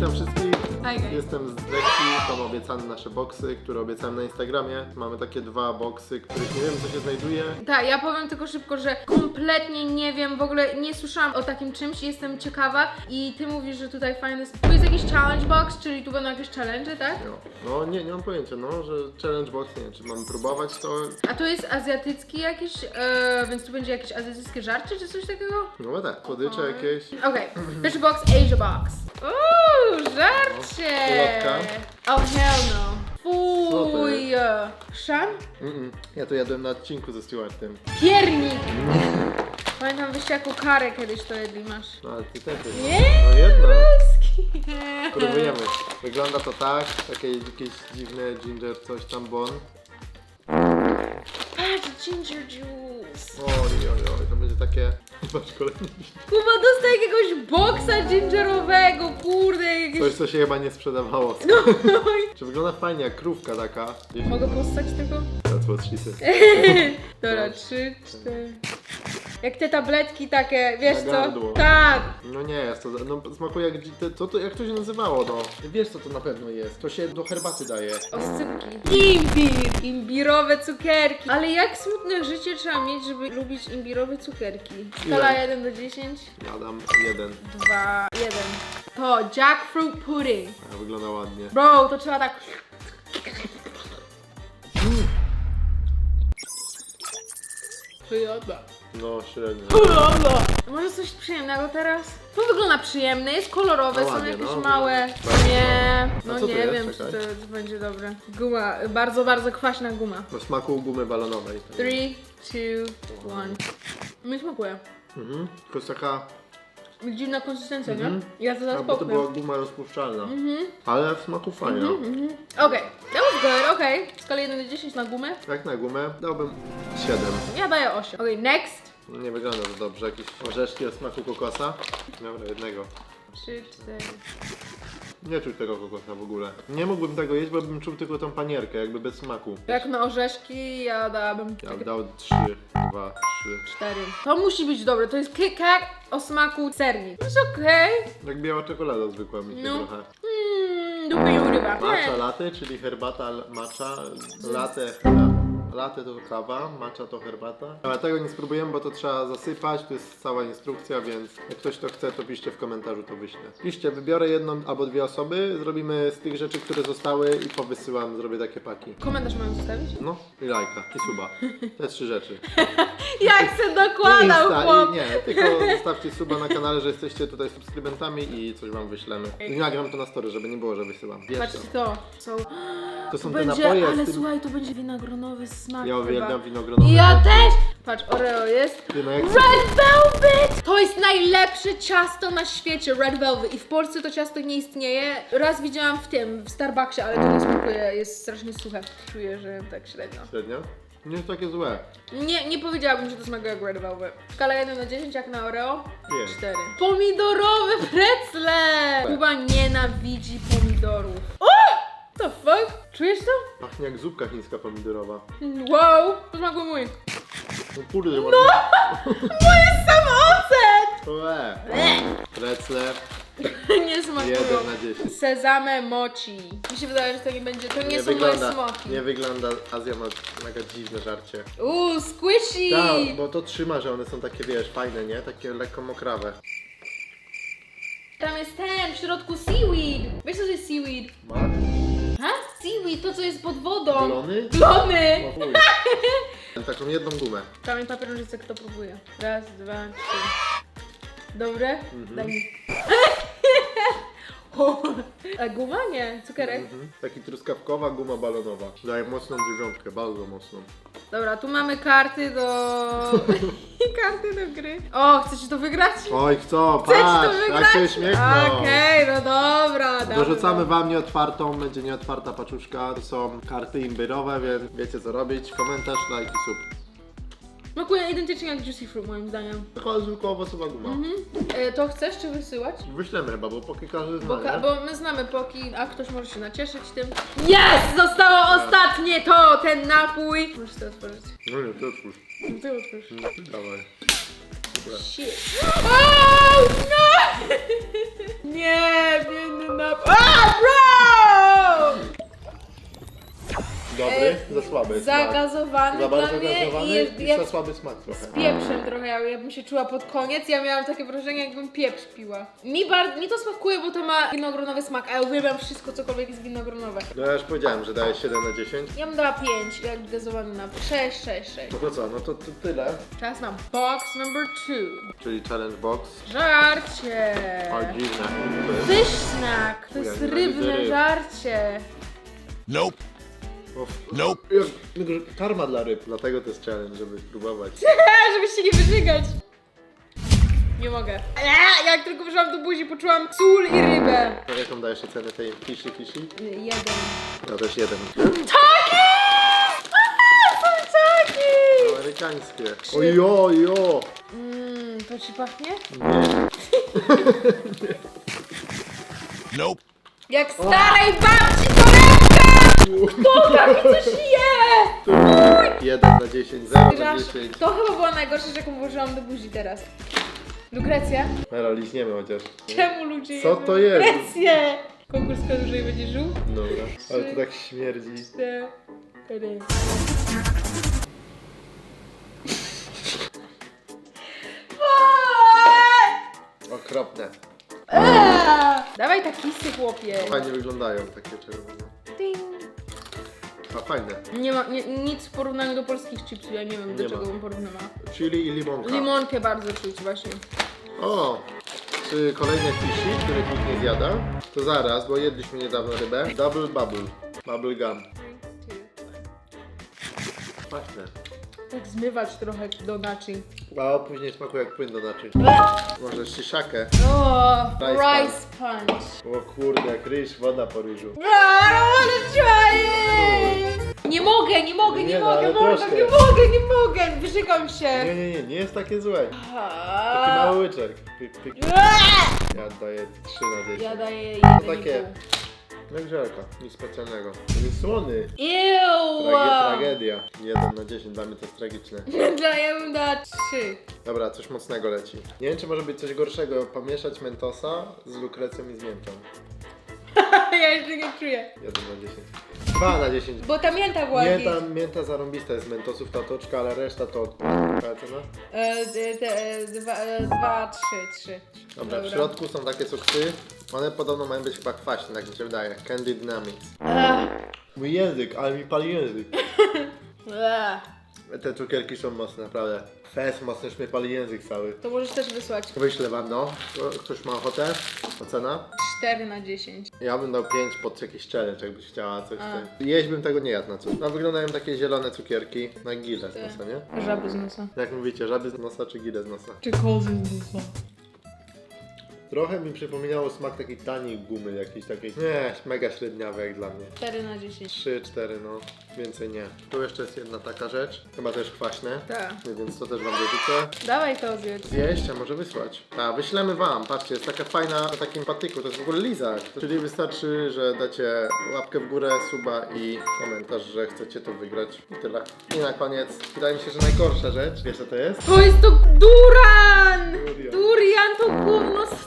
witam wszystkich. Jestem z Lexi, mam obiecane nasze boksy, które obiecałem na Instagramie. Mamy takie dwa boksy, których nie wiem co się znajduje. Tak, ja powiem tylko szybko, że kompletnie nie wiem, w ogóle nie słyszałam o takim czymś jestem ciekawa i ty mówisz, że tutaj fajne jest... Tu jest jakiś challenge box, czyli tu będą jakieś challenge, tak? No, no nie, nie mam pojęcia, no, że challenge box, nie wiem, czy mamy próbować to. A to jest azjatycki jakiś, e, więc tu będzie jakieś azjatyckie żarcie czy coś takiego? No tak, słodycze jakieś. Okej, pierwszy box, Asia box. Uuu, żarcie! Słodka. Oh hell no. Co to Fuj. Mm-mm. Ja to jadłem na odcinku ze Stewartem. Piernik! Pamiętam wyście jako karę kiedyś to jedli masz. No ale ty też. Nie? No. Ruski. Próbujemy. Wygląda to tak, takie jakieś dziwne ginger coś tam bon. Patrz, ginger juice. Oj, oj, oj, to będzie takie... Kolejny. Kuba dostał jakiegoś boksa gingerowego, kurde, jakieś... Coś, co się chyba nie sprzedawało. No, no i... Czy wygląda fajnie, jak krówka taka. Mogę postać tego? That's what she said. Dobra, trzy, cztery... Jak te tabletki takie, wiesz Na co? gardło. Tak! No nie jest to, no smakuje jak, te- co to, jak to się nazywało, no. Wiesz co to na pewno jest, to się do herbaty daje. Oscypki. Imbir! Imbirowe cukierki. Ale jak smutne życie trzeba mieć, żeby lubić imbirowe cukierki? Skala Ile? 1 do 10? Ja dam jeden, 2, 1. To jackfruit pudding. a wygląda ładnie. Bro, to trzeba tak... Wyjada. No średnio. Wyjada. Może coś przyjemnego teraz? To wygląda przyjemne, jest kolorowe, No są ładnie, jakieś no. małe. Nie, no co to nie jest? wiem, czy Czekaj. to będzie dobre. Guma, bardzo, bardzo kwaśna guma. No smaku gumy balonowej. 3, 2, 1. Mi smakuje. Mhm. Tylko jest taka, Dziwna konsystencja, Mhm. nie? Ja to zaraz a bo to była guma rozpuszczalna. Mhm. Ale w smaku fajna. Okej, that good, okej. W skali 1 do 10 na gumę. Jak na gumę dałbym 7. Ja daję 8. Okej, next. No nie wygląda to dobrze, jakieś orzeszki o smaku kokosa. Dobra, jednego. 3, 4. Nie czuć tego kokosa w ogóle. Nie mógłbym tego jeść, bo bym czuł tylko tą panierkę, jakby bez smaku. Jak na orzeszki, ja dałabym Ja bym dał 3, 2, 3. 4. To musi być dobre, to jest Kit Kat o smaku sernik. To jest okej. Jak biała czekolada zwykła mi się No. trochę. Dupy nie urywa. Matcha latte, czyli herbata l- matcha. Latte, latte to kawa, matcha to herbata. Ale tego nie spróbujemy, bo to trzeba zasypać, to jest cała instrukcja, więc jak ktoś to chce, to piszcie w komentarzu, to wyślę. Piszcie, wybiorę jedną albo dwie osoby, zrobimy z tych rzeczy, które zostały i powysyłam, zrobię takie paki. Komentarz mam zostawić? No i lajka, i suba. Te trzy rzeczy. Jak se I dokładał Insta, chłop. i nie, tylko zostawcie suba na kanale, że jesteście tutaj subskrybentami i coś wam wyślemy. I nagram to na story, żeby nie było, że wysyłam. Wiesz Patrzcie to. to. Są... To są te będzie, napoje ale z tym... słuchaj, to będzie winogronowy smak Ja chyba. uwielbiam winogronowe. Ja też! Patrz, Oreo jest. Ty, no jak Red Velvet! To jest najlepsze ciasto na świecie, Red Velvet. I w Polsce to ciasto nie istnieje. Raz widziałam w tym, w Starbucksie, ale to nie smakuje, jest strasznie suche. Czuję, że tak średnio. Średnio? Nie jest takie złe. Nie, nie powiedziałabym, że to smakuje jak Red Velvet. Skala 1 na 10 jak na Oreo? Jest. 4. Pomidorowe precle! Kuba nienawidzi pomidorów. O! The fuck? Czujesz to? Pachnie jak zupka chińska pomidorowa. Wow! To smakuje mój. No kurde, no! To jest sam ocet! Łe. Precle nie smakują. 1 na 10. Sezame mochi. Mi się wydaje, że to nie będzie, to nie, są wygląda, moje smoki. nie wygląda, Azja ma mega dziwne żarcie. Uuu, squishy! Tak, bo to trzyma, że one są takie, wiesz, fajne, nie? Takie lekko mokrawe. Tam jest ten, w środku seaweed. Wiesz co to jest seaweed? Mak? Ha? Seaweed, to co jest pod wodą. Glony? Glony! O chuj. Taką jedną gumę. Kamień papier nożyce, kto próbuje? Raz, dwa, trzy. Dobre? Mhm. Daj mi. O, A guma? Nie, cukerek. Mhm. Taki truskawkowa guma balonowa. Daje mocną dziewiątkę, bardzo mocną. Dobra, tu mamy karty do... karty do gry. O, chcecie to wygrać? Oj, co? Chcesz to Patrz, wygrać? jak się uśmiechnął. Okej, no dobra. dobra. Dorzucamy wam nieotwartą, będzie nieotwarta paczuszka. To są karty imbirowe, więc wiecie co robić. Komentarz, like i sub. Smakuje identycznie jak Juicy Fruit moim zdaniem. Taka zwykła owocowa guma. Mhm. E, to chcesz czy wysyłać? Wyślemy chyba, bo póki każdy zna, Bo, ka- nie? bo my znamy poki, a ktoś może się nacieszyć tym. Jest! Zostało ostatnie to, ten napój. Możesz to otworzyć. No nie, to otwórz. Ty otwórz. No, ty dawaj. Dobra. Shit. Oh, no! Nie, biedny napój. Słaby smak. Zagazowany Za dla mnie gazowany i jest i jak za słaby smak trochę. z pieprzem trochę, ja, ja bym się czuła pod koniec, ja miałam takie wrażenie jakbym pieprz piła. Mi, bar- mi to smakuje, bo to ma winogronowy smak, a ja uwielbiam wszystko, cokolwiek jest winogronowe. No ja już powiedziałem, że daję 7 na 10. Ja bym dała 5, jak gazowany napój. 6, 6, 6. No to co, no to, to tyle. Czas na box number 2. Czyli challenge box. Żarcie! O, dziwne. To jest-! To rybne ryb. żarcie. Nope. Nope. jak- Karma dla ryb, dlatego to jest challenge, żeby spróbować. Żeby się nie wyżygać. Nie mogę. Eee, jak tylko wyszłam do buzi, poczułam sól i rybę. To jaką dajesz ocenę tej fishy fishy? Jeden. Ja też jeden. Taki! Aha, są taki! Amerykańskie. Ojo, ojo! Mmm, to ci pachnie? Nie. Nope. Jak starej babci torebka! Kto tak coś je? Jeden na 10, 0 na Grasz. 10. To chyba była najgorsza, rzecz, jaką włożyłam do buzi teraz. Lukrecja? Mera, liźniemy chociaż. Czemu ludzie Co jedzą to jest? Lukrecję? Konkurs kto dłużej będzie żył? Dobra. Ale to tak śmierdzi. Cztery. Okropne. Dawaj takisy, chłopie. Fajnie wyglądają takie czerwone. A fajne. Nie ma nie, nic w porównaniu do polskich chipsów, ja nie wiem do Nie czego ma. bym porównała. Chili i limonka. Limonkę bardzo czuć właśnie. O! Czy kolejne fishy, których nikt nie zjada? To zaraz, bo jedliśmy niedawno rybę. Double bubble. Bubble gum. Pachne. Tak zmywać trochę do naczyń. A później smakuje jak płyn do naczyń. Może szyszakę. O, Rice rice punch. O kurde, jak ryż, woda po ryżu. I don't wanna try it! Nie mogę, nie mogę, nie, Nie no, mogę, ale mordo, troszkę. nie mogę, nie mogę, wyżygam Nie, się. nie, nie, nie jest takie złe. Taki mały łyczek. Pyk, pyk. Eee! Ja daję 3 na 10. Ja daję No jeden takie. i pół. Jak żelka, nic specjalnego. To jest słony. Ew! Trage, tragedia. 1 na 10, dla mnie to jest tragiczne. Dla ja bym dała trzy. Dobra, coś mocnego leci. Nie wiem, czy może być coś gorszego, pomieszać mentosa z lukrecją i z miętą. ja jeszcze nie czuję. 1 na 10. 2 na 10. Bo ta mięta była Mięta, jakieś- mięta zarąbista jest z mentosów ta toczka, ale reszta to. Jaka cena? E, d- d- e, dwa, e, dwa, trzy, trzy. Dobra, w środku są takie cuksy. One podobno mają być chyba kwaśne, tak mi się wydaje. Candy Dynamics. Mój język, ale mi pali język. Te cukierki są mocne, naprawdę. Fest mocno, już mnie pali język cały. To możesz też wysłać. Wyślę wam, no. Ktoś ma ochotę? Ocena? 4 na 10. Ja bym dał 5 pod jakiś challenge, jakbyś chciała coś. A. Jeść bym tego nie jadł na coś. No wyglądają takie zielone cukierki. Na gile z nosa, nie? Żaby z nosa. Jak mówicie, żaby z nosa czy gile z nosa? Czy kozy z nosa? Trochę mi przypominało smak takiej taniej gumy jakiejś takiej. Nie, mega średniawy jak dla mnie. 4 na 10. 3, 4, no. Więcej nie. Tu jeszcze jest jedna taka rzecz. Chyba też kwaśne. Tak. Więc to też wam dorzucę. Dawaj to zjedz. Zjeść, a może wysłać. A, wyślemy wam. Patrzcie, jest taka fajna na takim patyku. To jest w ogóle lizak. Czyli wystarczy, że dacie łapkę w górę, suba i komentarz, że chcecie to wygrać. I tyle. I na koniec, wydaje mi się, że najgorsza rzecz, wiesz co to jest? To jest to duran! Durian. Durian to gówno z.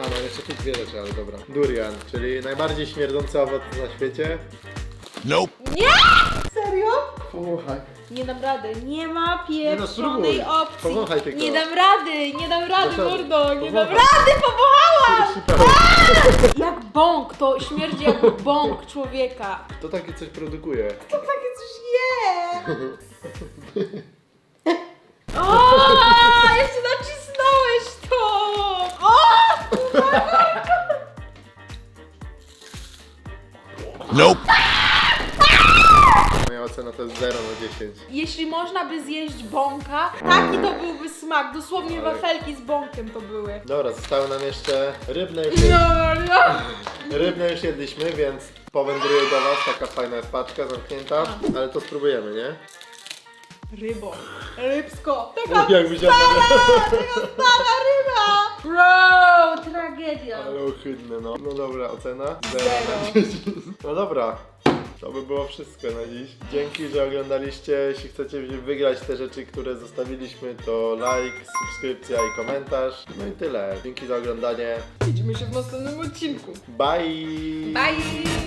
A, no jeszcze tu dwie rzeczy, ale dobra. Durian, czyli najbardziej śmierdzący owoc na świecie. Nope. Nie! Serio? Słuchaj. Nie dam rady. Nie ma no, pieprzonej spróbuj. opcji. Powąchaj tylko. Nie dam rady, nie dam rady, Proszę, mordo. Nie dam powąchaj. rady, powąchałam! Super. Jak bąk, to śmierdzi jak bąk człowieka. To takie coś produkuje. To takie coś je. Nope. Moja ocena to jest 0 na 10. Jeśli można by zjeść bąka, taki to byłby smak. Dosłownie Ale- wafelki z bąkiem to były. Dobra, zostały nam jeszcze rybne już, No, no. rybne już jedliśmy, więc powędruję do was. Taka fajna jest paczka zamknięta, ale to spróbujemy, nie? Rybo. Rybsko. Taka Jak widziałem, stara ryba. Bro, tragedia. ale ohydne, no. No dobra, ocena? 0 Zero. na 10. No dobra. To by było wszystko na dziś. Dzięki, że oglądaliście. Jeśli chcecie wygrać te rzeczy, które zostawiliśmy, to like, subskrypcja i komentarz. No i tyle. Dzięki za oglądanie. Widzimy się w następnym odcinku. Bye! Bye.